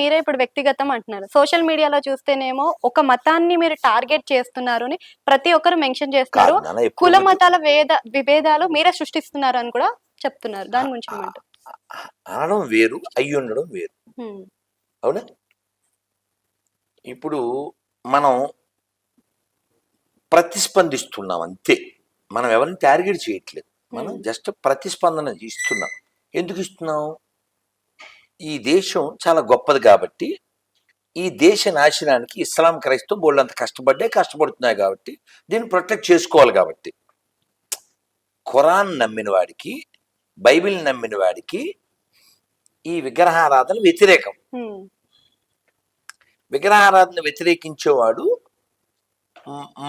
మీరే ఇప్పుడు వ్యక్తిగతం అంటున్నారు. సోషల్ మీడియాలో చూస్తేనేమో ఒక మతాన్ని మీరు టార్గెట్ చేస్తున్నారు అని ప్రతి ఒక్కరు మెన్షన్ చేస్తున్నారు కుల మతాల వేద విభేదాలు మీరే సృష్టిస్తున్నారు అని కూడా చెప్తున్నారు. దాని గురించి అనడం వేరు అయ్యి ఉండడం వేరు. అవునా? ఇప్పుడు మనం ప్రతిస్పందిస్తున్నాం అంతే. మనం ఎవరిని టార్గెట్ చేయట్లేదు. మనం. జస్ట్ ప్రతిస్పందన ఇస్తున్నాం. ఎందుకు ఇస్తున్నాం? ఈ దేశం చాలా గొప్పది కాబట్టి ఈ దేశ నాశనానికి ఇస్లాం క్రైస్తవం బోళ్ళంత కష్టపడ్డే కష్టపడుతున్నాయి కాబట్టి దీన్ని ప్రొటెక్ట్ చేసుకోవాలి కాబట్టి. ఖురాన్ నమ్మిన వాడికి బైబిల్ నమ్మిన వాడికి ఈ విగ్రహారాధన వ్యతిరేకం. విగ్రహారాధన వ్యతిరేకించేవాడు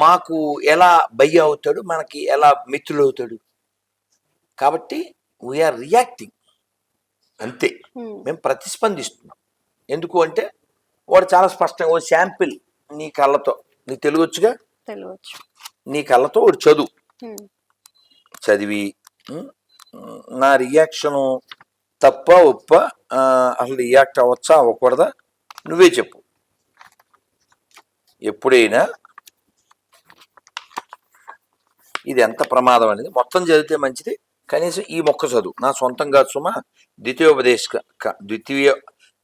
మాకు ఎలా బయ్య అవుతాడు మనకి ఎలా మిత్రులు అవుతాడు కాబట్టి వీఆర్ రియాక్టింగ్ అంతే. మేము ప్రతిస్పందిస్తున్నాం. ఎందుకు అంటే వాడు చాలా స్పష్టంగా ఓ శాంపిల్ నీ కళ్ళతో నీ తెలుగొచ్చుగా? తెలియవచ్చు నీ కళ్ళతో వాడు చదువు. చదివి నా రియాక్షను తప్ప ఒప్ప అసలు రియాక్ట్ అవ్వచ్చా అవ్వకూడదా నువ్వే చెప్పు. ఎప్పుడైనా ఇది ఎంత ప్రమాదం అనేది మొత్తం చదివితే మంచిది కనీసం ఈ మొక్క చదువు నా సొంతంగా సుమ ద్వితీయోపదేశ ద్వితీయ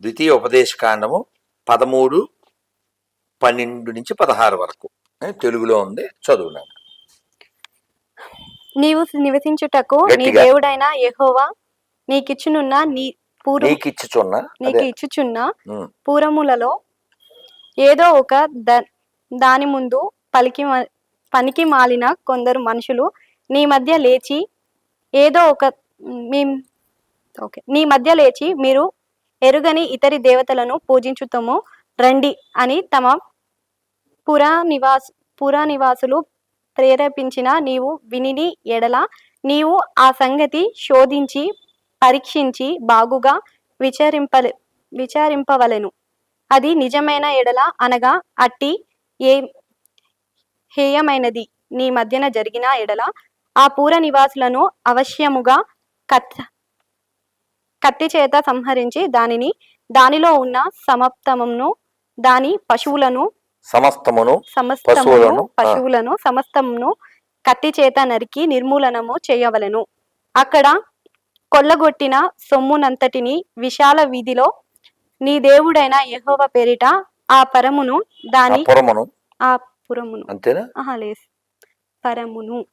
ద్వితీయ ఉపదేశ కాండము పదమూడు పన్నెండు నుంచి పదహారు వరకు తెలుగులో ఉంది చదువు నాన్న. నీవు నివసించుటకు నీ. దేవుడైన యెహోవా నీకిచ్చునున్న నీ పూర్వ నీకు ఇచ్చుచున్న నీకు పూరములలో ఏదో ఒక దాని ముందు పలికి పనికి మాలిన కొందరు మనుషులు నీ మధ్య లేచి ఏదో ఒక మీ ఓకే. నీ మధ్య లేచి మీరు ఎరుగని ఇతరి దేవతలను పూజించుతాము రండి అని తమ పురా నివాస్ పురా నివాసులు ప్రేరేపించిన నీవు వినిని ఎడల నీవు ఆ సంగతి శోధించి పరీక్షించి బాగుగా విచారింప విచారింపవలెను. అది నిజమైన ఎడల అనగా అట్టి ఏ హేయమైనది. నీ మధ్యన జరిగిన ఎడల ఆ పూర నివాసులను అవశ్యముగా కత్ కత్తి చేత సంహరించి దానిని దానిలో ఉన్న సమప్తమును దాని పశువులను సమస్తమును సమస్తమును పశువులను, సమస్తమును కత్తి చేత నరికి నిర్మూలనము చేయవలెను. అక్కడ కొల్లగొట్టిన సొమ్మునంతటిని విశాల వీధిలో నీ దేవుడైన యెహోవా పేరిట ఆ పరమును దాని పురమును. ఆ పురమును. అంతేనా? లేదు. పరమును.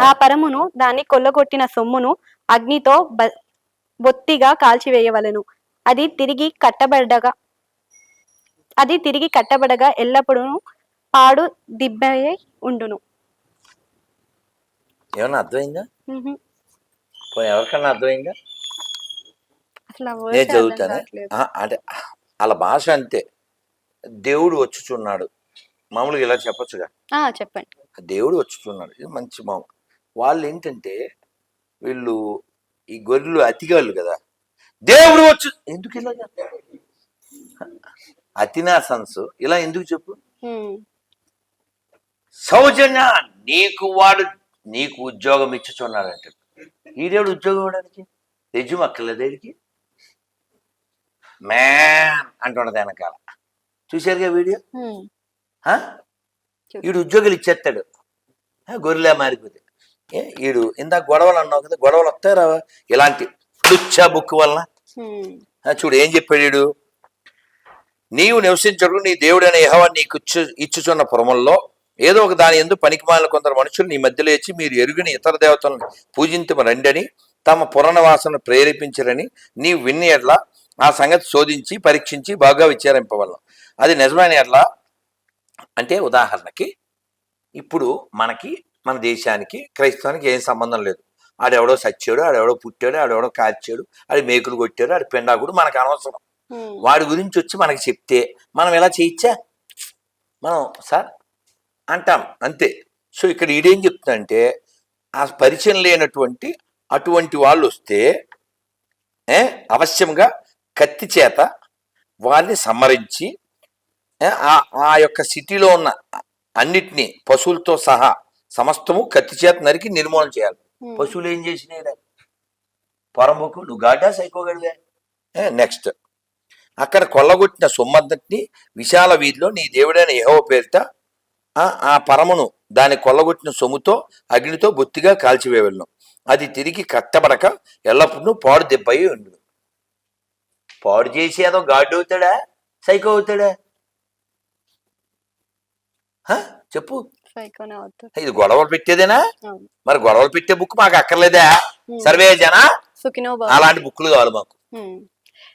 ఆ, పరమును దాన్ని కొల్లగొట్టిన సొమ్మును అగ్నితో బొత్తిగా కాల్చివేయవలెను. అది తిరిగి కట్టబడగా అది తిరిగి కట్టబడగా ఎల్లప్పుడూ పాడు దిబ్బయై ఉండును. ఏమన్నా అర్థమైందా? ఎవరికన్నా అర్థమైందా? నేను చదువుతానే? అంటే వాళ్ళ భాష అంతే. దేవుడు వచ్చుచున్నాడు. మామూలుగా ఇలా చెప్పొచ్చుగా? చెప్పండి. దేవుడు వచ్చుచున్నాడు. ఇది మంచి మామ వాళ్ళు ఏంటంటే వీళ్ళు ఈ గొర్రెలు అతిగాళ్ళు కదా. దేవుడు వచ్చు ఎందుకు ఇలా అతినా సన్స్ ఇలా ఎందుకు చెప్పు? సౌజన్య నీకు వాడు నీకు ఉద్యోగం ఇచ్చుచున్నాడంట. ఈడేడు ఉద్యోగం ఇవ్వడానికి? రెజ్యూమ్ అక్కర్లేదు వీడికి మ్యాన్ అంటున్నది వెనకాల. చూశారుగా వీడియో? ఈడు ఉద్యోగులు ఇచ్చేస్తాడు. ఆ, గొర్రెలే మారిపోతే. ఈడు ఇందాక గొడవలు అన్నావు కదా గొడవలు వస్తాయి రావా? ఇలాంటి లుచ్చా బుక్ వలన. చూడు ఏం చెప్పాడు వీడు నీవు నివసించడు నీ దేవుడైన యెహోవా నీకు ఇచ్చు ఇచ్చుచున్న పురముల్లో ఏదో ఒక దాని ఎందు పనికిమాలిన కొందరు మనుషులు నీ మధ్యలో వచ్చి మీరు ఎరుగిన ఇతర దేవతలను పూజించమ రండని తమ పురాణవాసన ప్రేరేపించరని నీవు విన్ని ఎడ్ల ఆ సంగతి శోధించి పరీక్షించి బాగా విచారింపవలను. అది నిజమైన ఎడ్ల? అంటే ఉదాహరణకి ఇప్పుడు మనకి మన దేశానికి క్రైస్తవానికి ఏం సంబంధం లేదు. ఆడెవడో సచ్చాడు ఆడెవడో పుట్టాడు ఆడెవడో కాల్చాడు ఆడి మేకులు కొట్టాడు ఆడి పెండాకుడు మనకు అనవసరం. వాడి గురించి వచ్చి మనకి చెప్తే మనం ఎలా చేయొచ్చా? మనం సార్ అంటాం అంతే. సో ఇక్కడ ఈడేం చెప్తుందంటే ఆ పరిచయం లేనటువంటి అటువంటి వాళ్ళు వస్తే అవశ్యంగా కత్తి చేత వారిని సంహరించి ఆ ఆ యొక్క సిటీలో ఉన్న అన్నిటినీ పశువులతో సహా సమస్తము కత్తి చేత నరికి నిర్మూలన చేయాలి. పశువులు ఏం చేసినాయి పొరంబుకు నువ్వు గాటా సైకోగడివే నెక్స్ట్ అక్కడ కొల్లగొట్టిన సొమ్మంతటిని విశాల వీధిలో నీ దేవుడైన యెహోవా పేరిట ఆ పరమును దాని కొల్లగొట్టిన సొమ్ముతో అగ్నితో బొత్తిగా కాల్చివేయవలను. అది తిరిగి కట్టబడక ఎల్లప్పుడూ పాడు దెబ్బయి ఉండు. పాడు చేసి ఏదో గాడ్డు అవుతాడా? సైకో అవుతాడా? చెప్పు. ఇది గొడవలు పెట్టేదేనా? మరి గొడవలు పెట్టే బుక్ మాకు అక్కర్లేదా. సర్వే జన అలాంటి బుక్కులు కావాలి మాకు.